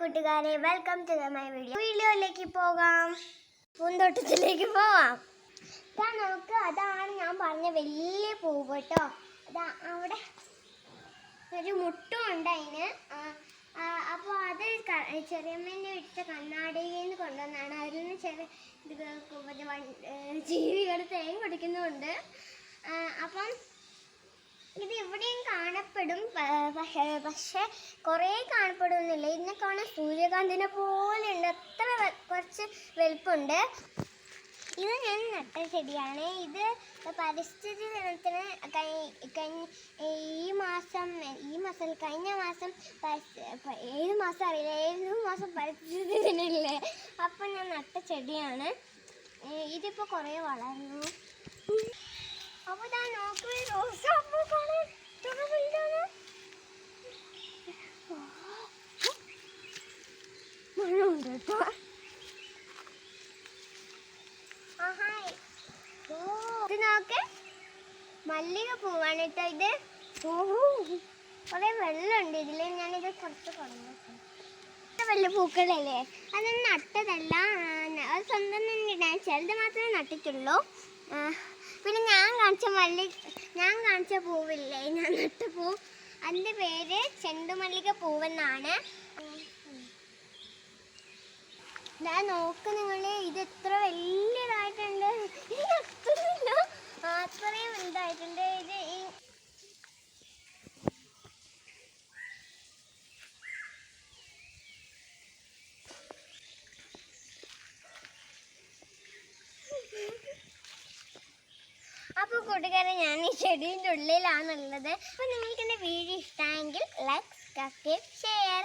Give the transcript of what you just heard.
കൂട്ടുകാരെ welcome to my video വീഡിയോയിലേക്ക് പോകാം. പൂന്തോട്ടത്തിലേക്ക് പോവാം. ഇതാ നമുക്ക് അതാണ് ഞാൻ പറഞ്ഞ വലിയ പൂവ് കേട്ടോ അതാ അവിടെ ഒരു മുട്ടും ഉണ്ട് അതിന്. അപ്പോൾ അത് ചെറിയമ്മേന്റെ വീട്ടിലെ കണ്ണാടിയിൽ നിന്ന് കൊണ്ടുവന്നാണ്. അതിൽ നിന്ന് ചെറിയ ജീവികൾ തേൻ കുടിക്കുന്നുണ്ട്. അപ്പം ഇത് ഇവിടെയും കാണപ്പെടും പക്ഷെ കുറേ കാണപ്പെടുന്നില്ല. ഇതിനെ കാണാൻ സൂര്യകാന്തിനെ പോലെ ഉണ്ട് അത്ര കുറച്ച് വലുപ്പമുണ്ട് ഇത് ഞാൻ നട്ട ചെടിയാണ്. ഇത് പരിസ്ഥിതി ദിനത്തിന് ഈ മാസം ഈ മാസം കഴിഞ്ഞ മാസം ഏഴ് മാസം അറിയില്ല. ഏഴ് മാസം പരിസ്ഥിതി ദിനമില്ലേ അപ്പം ഞാൻ നട്ട ചെടിയാണ്. ഇതിപ്പോൾ കുറേ വളർന്നു അപ്പൊ ഞാൻ നോക്കൂ റോസാപ്പൂക്കാണ് ഇത്ര വലുതാണ് മണമുണ്ട് കേട്ടോ ഇത് നോക്ക്. മല്ലിക പൂവാണ് കേട്ടോ ഇത്. കുറേ വെള്ളമുണ്ട് ഇതിൽ ഞാനിത് കുറച്ച് കുറഞ്ഞു വലിയ പൂക്കളല്ലേ? അത് നട്ടതല്ല. അത് സ്വന്തം തന്നെ ചിലത് മാത്രമേ നട്ടിട്ടുള്ളൂ. പിന്നെ ഞാൻ കാണിച്ച മല്ലി ഞാൻ കാണിച്ച പൂവില്ലേ? ഞാൻ നട്ട പൂ. അതിന്റെ പേര് ചെണ്ടുമല്ലിക പൂവെന്നാണ്. ഞാൻ നോക്ക് നിങ്ങൾ ഇത് എത്ര വലിയതായിട്ടുണ്ട്. അത്രയും വലുതായിട്ടുണ്ട്. ഇത് അപ്പോൾ കൂട്ടുകാരെ ഞാൻ ഈ ചെടീന്റെ ഉള്ളിലാണുള്ളത്. അപ്പോൾ നിങ്ങൾക്ക് എന്റെ വീഡിയോ ഇഷ്ടമെങ്കിൽ ലൈക്ക് സബ്സ്ക്രൈബ് ഷെയർ